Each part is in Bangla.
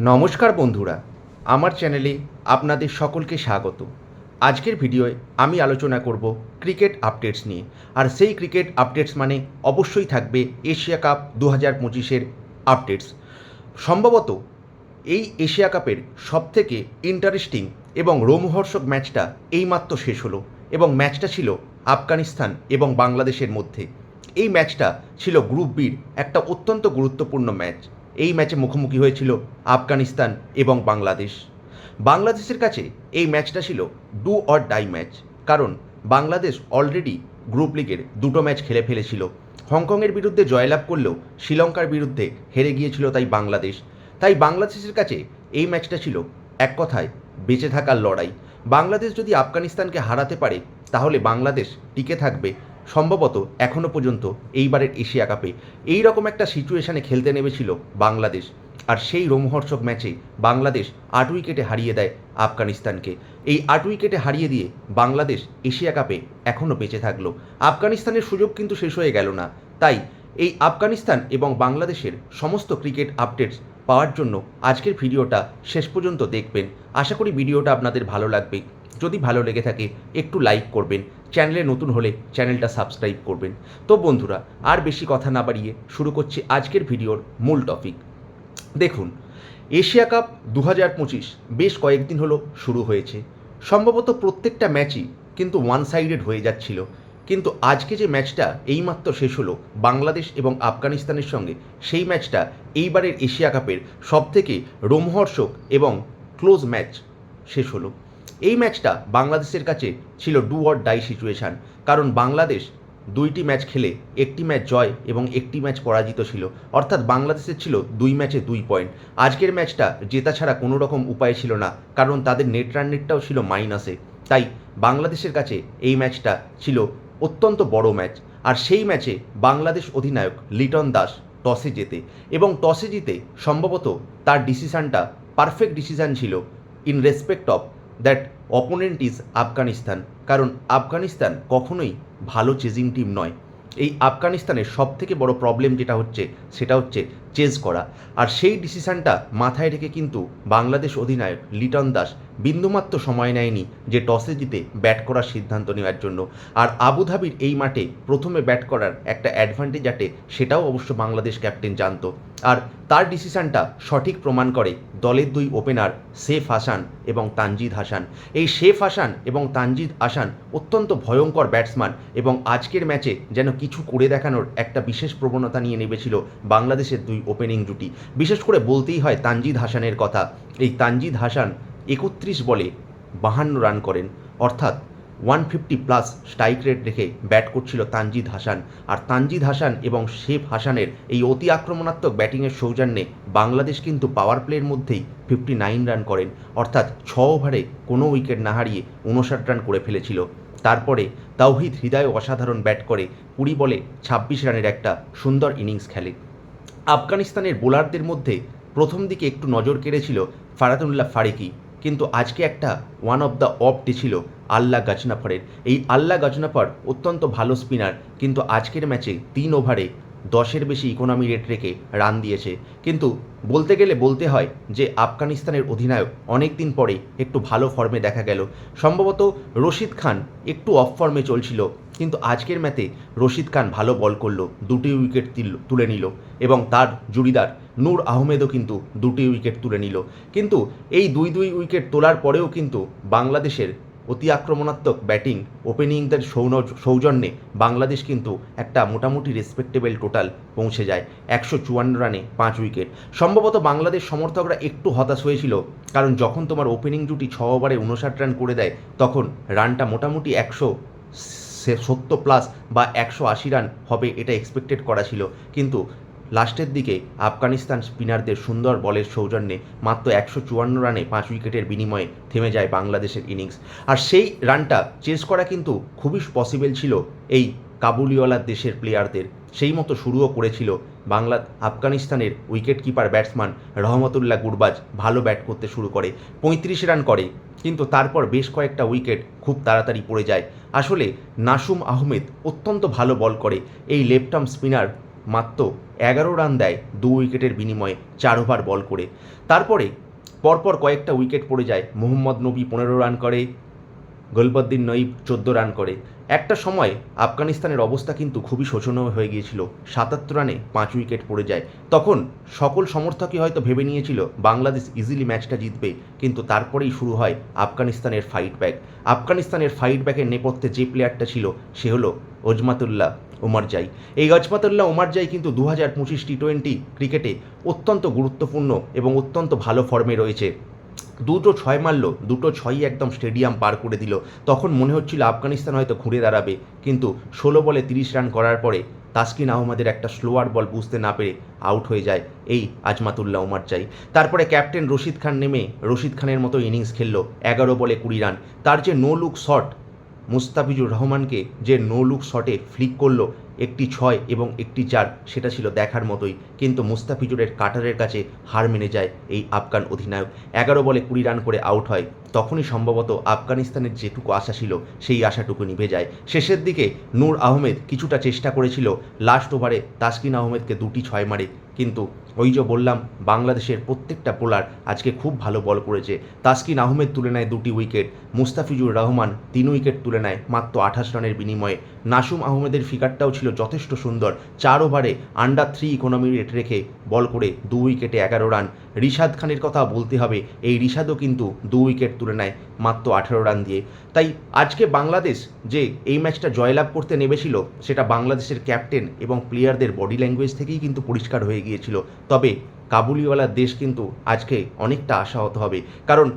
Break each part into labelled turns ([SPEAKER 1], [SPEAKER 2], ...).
[SPEAKER 1] নমস্কার বন্ধুরা, আমার চ্যানেলে আপনাদের সকলকে স্বাগত। আজকের ভিডিওয় আমি আলোচনা করব ক্রিকেট আপডেটস নিয়ে। আর সেই ক্রিকেট আপডেটস মানে অবশ্যই থাকবে এশিয়া কাপ দু হাজার পঁচিশের আপডেটস। সম্ভবত এই এশিয়া কাপের সবথেকে ইন্টারেস্টিং এবং রোমহর্ষক ম্যাচটা এইমাত্র শেষ হলো এবং ম্যাচটা ছিল আফগানিস্তান এবং বাংলাদেশের মধ্যে। এই ম্যাচটা ছিল গ্রুপ বির একটা অত্যন্ত গুরুত্বপূর্ণ ম্যাচ। এই ম্যাচে মুখোমুখি হয়েছিল আফগানিস্তান এবং বাংলাদেশ। বাংলাদেশের কাছে এই ম্যাচটা ছিল ডু অর ডাই ম্যাচ, কারণ বাংলাদেশ অলরেডি গ্রুপ লিগের দুটো ম্যাচ খেলে ফেলেছিল। হংকংয়ের বিরুদ্ধে জয়লাভ করলেও শ্রীলঙ্কার বিরুদ্ধে হেরে গিয়েছিল তাই বাংলাদেশ। তাই বাংলাদেশের কাছে এই ম্যাচটা ছিল এক কথায় বেঁচে থাকার লড়াই। বাংলাদেশ যদি আফগানিস্তানকে হারাতে পারে, তাহলে বাংলাদেশ টিকে থাকবে সম্ভবত এখনও পর্যন্ত এইবারের এশিয়া কাপে। এই রকম একটা সিচুয়েশানে খেলতে নেমেছিল বাংলাদেশ। আর সেই রোমহর্ষক ম্যাচে বাংলাদেশ আট উইকেটে হারিয়ে দেয় আফগানিস্তানকে। এই আট উইকেটে হারিয়ে দিয়ে বাংলাদেশ এশিয়া কাপে এখনও বেঁচে থাকল। আফগানিস্তানের সুযোগ কিন্তু শেষ হয়ে গেল না। তাই এই আফগানিস্তান এবং বাংলাদেশের সমস্ত ক্রিকেট আপডেটস পাওয়ার জন্য আজকের ভিডিওটা শেষ পর্যন্ত দেখবেন। আশা করি ভিডিওটা আপনাদের ভালো লাগবে। যদি ভালো লেগে থাকে, একটু লাইক করবেন। চ্যানেলে নতুন হলে চ্যানেলটা সাবস্ক্রাইব করবেন। তো বন্ধুরা, আর বেশি কথা না বাড়িয়ে শুরু করছি আজকের ভিডিওর মূল টপিক। দেখুন, এশিয়া কাপ দু হাজার পঁচিশ বেশ কয়েকদিন হলো শুরু হয়েছে। সম্ভবত প্রত্যেকটা ম্যাচই কিন্তু ওয়ান সাইডেড হয়ে যাচ্ছিল। কিন্তু আজকে যে ম্যাচটা এইমাত্র শেষ হলো, বাংলাদেশ এবং আফগানিস্তানের সঙ্গে, সেই ম্যাচটা এইবারের এশিয়া কাপের সবথেকে রোমহর্ষক এবং ক্লোজ ম্যাচ শেষ হলো। এই ম্যাচটা বাংলাদেশের কাছে ছিল ডু অর ডাই সিচুয়েশান, কারণ বাংলাদেশ দুইটি ম্যাচ খেলে একটি ম্যাচ জয় এবং একটি ম্যাচ পরাজিত ছিল। অর্থাৎ বাংলাদেশের ছিল দুই ম্যাচে দুই পয়েন্ট। আজকের ম্যাচটা জেতা ছাড়া কোনো রকম উপায় ছিল না, কারণ তাদের নেট রান রেটটাও ছিল মাইনাসে। তাই বাংলাদেশের কাছে এই ম্যাচটা ছিল অত্যন্ত বড় ম্যাচ। আর সেই ম্যাচে বাংলাদেশ অধিনায়ক লিটন দাস টসে জেতে এবং টসে জিতে সম্ভবত তার ডিসিশানটা পারফেক্ট ডিসিশান ছিল in respect of that opponent is Afghanistan. কারণ আফগানিস্তান কখনোই ভালো চেজিং টিম নয়। এই আফগানিস্তানের সবথেকে বড় প্রবলেম যেটা হচ্ছে, সেটা হচ্ছে চেজ করা। আর সেই ডিসিশানটা মাথায় রেখে কিন্তু বাংলাদেশ অধিনায়ক লিটন দাস বিন্দুমাত্র সময় নেয়নি যে টসে জিতে ব্যাট করার সিদ্ধান্ত নেওয়ার জন্য। আর আবুধাবির এই মাঠে প্রথমে ব্যাট করার একটা অ্যাডভান্টেজ আটে সেটাও অবশ্য বাংলাদেশ ক্যাপ্টেন জানত। আর তার ডিসিশানটা সঠিক প্রমাণ করে দলের দুই ওপেনার শেফ হাসান এবং তানজিদ হাসান। এই শেফ হাসান এবং তানজিদ হাসান অত্যন্ত ভয়ঙ্কর ব্যাটসম্যান এবং আজকের ম্যাচে যেন কিছু করে দেখানোর একটা বিশেষ প্রবণতা নিয়ে নেমেছিল বাংলাদেশের দুই ওপেনিং জুটি বিশেষ করে বলতেই হয় তানজিদ হাসানের কথা। এই তানজিদ হাসান একত্রিশ বলে বাহান্ন রান করেন। অর্থাৎ one fifty plus strike rate রেখে ব্যাট করছিল তানজিদ হাসান। আর তানজিদ হাসান এবং শেফ হাসানের এই অতি আক্রমণাত্মক ব্যাটিংয়ের সৌজন্যে বাংলাদেশ কিন্তু পাওয়ার প্লের মধ্যেই ফিফটি নাইন রান করেন। অর্থাৎ ছ ওভারে কোনো উইকেট না হারিয়ে উনষাট রান করে ফেলেছিল। তারপরে তাওহিদ হৃদয় অসাধারণ ব্যাট করে, কুড়ি বলে ছাব্বিশ রানের একটা সুন্দর ইনিংস খেলে। আফগানিস্তানের বোলারদের মধ্যে প্রথম দিকে একটু নজর কেড়েছিল ফারাতুল্লাহ ফারিকি, কিন্তু আজকে একটা one of the off day ছিল আল্লাহ গাজনাফারের। এই আল্লাহ গাজনাফার অত্যন্ত ভালো স্পিনার কিন্তু আজকের ম্যাচে তিন ওভারে দশের বেশি ইকোনমি রেট রেখে রান দিয়েছে। কিন্তু বলতে গেলে বলতে হয় যে আফগানিস্তানের অধিনায়ক অনেক দিন পরে একটু ভালো ফর্মে দেখা গেল। সম্ভবত রশিদ খান একটু অফ ফর্মে চলছিল, কিন্তু আজকের ম্যাচে রশিদ খান ভালো বল করল, দুটি উইকেট তুলে নিল এবং তার জুড়িদার নূর আহমেদও কিন্তু দুটি উইকেট তুলে নিল। কিন্তু এই দুই দুই উইকেট তোলার পরেও কিন্তু বাংলাদেশের অতি আক্রমণাত্মক ব্যাটিং, ওপেনিংদের সৌন, সৌজন্যে বাংলাদেশ কিন্তু একটা মোটামুটি রেসপেক্টেবল টোটাল পৌঁছে যায়, একশো চুয়ান্ন রানে পাঁচ উইকেট। সম্ভবত বাংলাদেশ সমর্থকরা একটু হতাশ হয়েছিল, কারণ যখন তোমার ওপেনিং জুটি ছ ওভারে উনষাট রান করে দেয়, তখন রানটা মোটামুটি একশো সত্তর প্লাস বা একশো আশি রান হবে এটা এক্সপেক্টেড করা ছিল। কিন্তু লাস্টের দিকে আফগানিস্তান স্পিনারদের সুন্দর বলের সৌজন্যে মাত্র একশো চুয়ান্ন রানে পাঁচ উইকেটের বিনিময়ে থেমে যায় বাংলাদেশের ইনিংস। আর সেই রানটা চেস করা কিন্তু খুবই পসিবল ছিল এই কাবুলিওয়ালার দেশের প্লেয়ারদের সেই মতো শুরুও করেছিল বাংলা, আফগানিস্তানের wicket keeper batsman Rahmatullah Gurbaz ভালো ব্যাট করতে শুরু করে, পঁয়ত্রিশ রান করে। কিন্তু তারপর বেশ কয়েকটা উইকেট খুব তাড়াতাড়ি পড়ে যায়। আসলে নাসুম আহমেদ অত্যন্ত ভালো বল করে। এই লেফট আর্ম স্পিনার মাত্র এগারো রান দেয় দু উইকেটের বিনিময়ে চার ওভার বল করে। তারপরে পরপর কয়েকটা উইকেট পড়ে যায়। মোহাম্মদ নবী পনেরো রান করে, গলবদ্দিন নঈব চোদ্দ রান করে। একটা সময় আফগানিস্তানের অবস্থা কিন্তু খুবই শোচনীয় হয়ে গিয়েছিল। সাতাত্তর রানে পাঁচ উইকেট পড়ে যায়। তখন সকল সমর্থকই হয়তো ভেবে নিয়েছিল, বাংলাদেশ ইজিলি ম্যাচটা জিতবে। কিন্তু তারপরেই শুরু হয় আফগানিস্তানের ফাইট ব্যাক আফগানিস্তানের ফাইট ব্যাকের নেপথ্যে যে প্লেয়ারটা ছিল, সে হলো অজমাতুল্লাহ ওমারজাই এই অজমাতুল্লাহ ওমারজাই কিন্তু দু হাজার পঁচিশ টি টোয়েন্টি ক্রিকেটে অত্যন্ত গুরুত্বপূর্ণ এবং অত্যন্ত ভালো ফর্মে রয়েছে। দুটো ছয় মারলো, দুটো ছয়ই একদম স্টেডিয়াম পার করে দিল। তখন মনে হচ্ছিল আফগানিস্তান হয়তো ঘুরে দাঁড়াবে, কিন্তু ষোলো বলে তিরিশ রান করার পরে তাসকিন আহমদের একটা স্লোয়ার বল বুঝতে না পেরে আউট হয়ে যায় এই আজমাতুল্লাহ ওমার চাই তারপরে ক্যাপ্টেন রশিদ খান নেমে রশিদ খানের মতো ইনিংস খেললো, এগারো বলে কুড়ি রান। তার যে নো লুক শট মুস্তাফিজুর রহমানকে যে নো লুক শটে ফ্লিক করল, একটি ছয় এবং একটি চার, সেটা ছিল দেখার মতোই। কিন্তু মুস্তাফিজুরের কাটারের কাছে হার মেনে যায় এই আফগান অধিনায়ক। এগারো বলে কুড়ি রান করে আউট হয়। তখনই সম্ভবত আফগানিস্তানের যেটুকু আশা ছিল, সেই আশাটুকু নিভে যায়। শেষের দিকে নূর আহমেদ কিছুটা চেষ্টা করেছিল লাস্ট ওভারে তাসকিন আহমেদকে দুটি ছয় মারে। কিন্তু ওই যে বললাম, বাংলাদেশের প্রত্যেকটা বোলার আজকে খুব ভালো বল করেছে। তাসকিন আহমেদ তুলে নেয় দুটি উইকেট, মুস্তাফিজুর রহমান তিন উইকেট তুলে নেয় মাত্র আঠাশ রানের বিনিময়ে। নাসুম আহমেদের ফিগারটাও ছিল যথেষ্ট সুন্দর, চার ওভারে আন্ডার থ্রি ইকোনমি রেট রেখে বল করে দু উইকেটে এগারো রান। রিশাদ খানের কথা বলতে হবে, এই রিশাদও কিন্তু দু উইকেট তুলে নেয় মাত্র আঠারো রান দিয়ে। তাই আজকে বাংলাদেশ যে এই ম্যাচটা জয়লাভ করতে নেমেছিল, সেটা বাংলাদেশের ক্যাপ্টেন এবং প্লেয়ারদের বডি ল্যাঙ্গুয়েজ থেকেই কিন্তু পরিষ্কার হয়ে গিয়েছিল। তবে কাবুলিওয়ালা দেশ কিন্তু আজকে অনেকটা আশাহত হবে। কারণ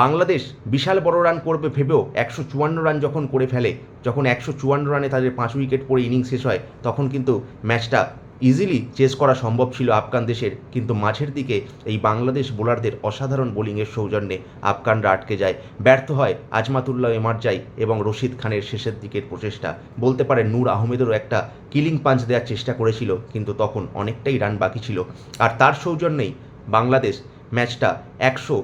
[SPEAKER 1] বাংলাদেশ বিশাল বড় রান করবে ভেবেও একশো চুয়ান্ন রান যখন করে ফেলে, যখন একশো চুয়ান্ন রানে তাদের পাঁচ উইকেট পড়ে ইনিংস শেষ হয়, তখন কিন্তু ম্যাচটা ইজিলি চেস করা সম্ভব ছিল আফগান দেশের, কিন্তু মাঝের দিকে এই বাংলাদেশ বোলারদের অসাধারণ বোলিংয়ের সৌজন্যে আফগানরা আটকে যায়। ব্যর্থ হয় আজমাতুল্লাহ এমারজাই এবং রশিদ খানের শেষের দিকের প্রচেষ্টা। বলতে পারে নূর আহমেদেরও একটা কিলিং পাঞ্চ দেওয়ার চেষ্টা করেছিল, কিন্তু তখন অনেকটাই রান বাকি ছিল। আর তার সৌজন্যেই বাংলাদেশ ম্যাচটা একশো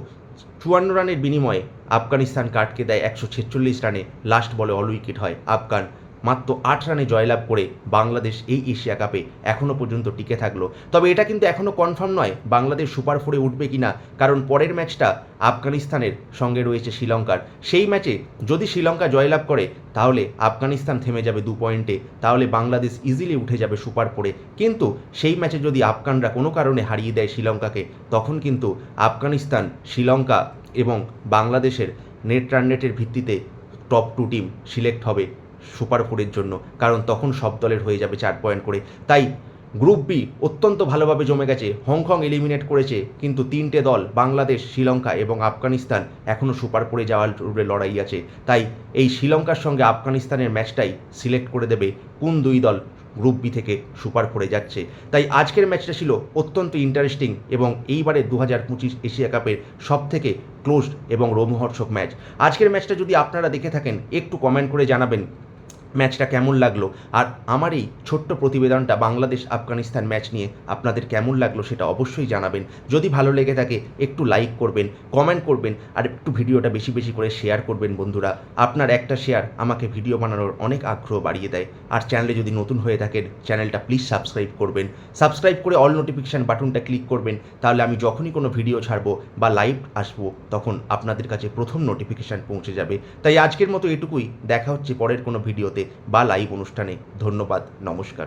[SPEAKER 1] চুয়ান্ন রানের বিনিময়ে আফগানিস্তান কাটকে দেয় একশো ছেচল্লিশ রানে। লাস্ট বলে অল উইকেট হয় আফগান। মাত্র আট রানে জয়লাভ করে বাংলাদেশ এই এশিয়া কাপে এখনও পর্যন্ত টিকে থাকল। তবে এটা কিন্তু এখনও কনফার্ম নয় বাংলাদেশ সুপার ফোরে উঠবে কি না কারণ পরের ম্যাচটা আফগানিস্তানের সঙ্গে রয়েছে শ্রীলঙ্কার। সেই ম্যাচে যদি শ্রীলঙ্কা জয়লাভ করে, তাহলে আফগানিস্তান থেমে যাবে দু পয়েন্টে, তাহলে বাংলাদেশ ইজিলি উঠে যাবে সুপার ফোরে। কিন্তু সেই ম্যাচে যদি আফগানরা কোনো কারণে হারিয়ে দেয় শ্রীলঙ্কাকে, তখন কিন্তু আফগানিস্তান, শ্রীলঙ্কা এবং বাংলাদেশের নেট রান ভিত্তিতে টপ টু টিম সিলেক্ট হবে। সুপার ফোরের জন্য, কারণ তখন সব দলের হয়ে যাবে চার পয়েন্ট করে। তাই গ্রুপ বি অত্যন্ত ভালোভাবে জমে গেছে, হংকং এলিমিনেট করেছে, কিন্তু তিনটে দল, বাংলাদেশ, শ্রীলঙ্কা এবং আফগানিস্তান, এখনও সুপার ফোরে যাওয়ার উপরে লড়াই আছে। তাই এই শ্রীলঙ্কার সঙ্গে আফগানিস্তানের ম্যাচটাই সিলেক্ট করে দেবে কোন দুই দল গ্রুপ বি থেকে সুপার ফোরে যাচ্ছে। তাই আজকের ম্যাচটা ছিল অত্যন্ত ইন্টারেস্টিং এবং এইবারে দু হাজার পঁচিশ এশিয়া কাপের সব থেকে ক্লোজড এবং রোমহর্ষক ম্যাচ। আজকের ম্যাচটা যদি আপনারা দেখে থাকেন, একটু কমেন্ট করে জানাবেন ম্যাচটা কেমন লাগল? আর আমার এই ছোট্ট প্রতিবেদনটা বাংলাদেশ আফগানিস্তান ম্যাচ নিয়ে আপনাদের কেমন লাগল সেটা অবশ্যই জানাবেন। যদি ভালো লেগে থাকে, একটু লাইক করবেন কমেন্ট করবেন, আর একটু ভিডিওটা বেশি বেশি করে শেয়ার করবেন বন্ধুরা। আপনার একটা শেয়ার আমাকে ভিডিও বানানোর অনেক আগ্রহ বাড়িয়ে দেয়। আর চ্যানেলে যদি নতুন হয়ে থাকেন চ্যানেলটা প্লিজ সাবস্ক্রাইব করবেন। সাবস্ক্রাইব করে অল নোটিফিকেশান বাটনটা ক্লিক করবেন, তাহলে আমি যখনই কোনো ভিডিও ছাড়বো বা লাইভ আসব, তখন আপনাদের কাছে প্রথম নোটিফিকেশান পৌঁছে যাবে। তাই আজকের মতো এটুকুই। দেখা হচ্ছে পরের কোনো বা লাইভ অনুষ্ঠানে ধন্যবাদ নমস্কার।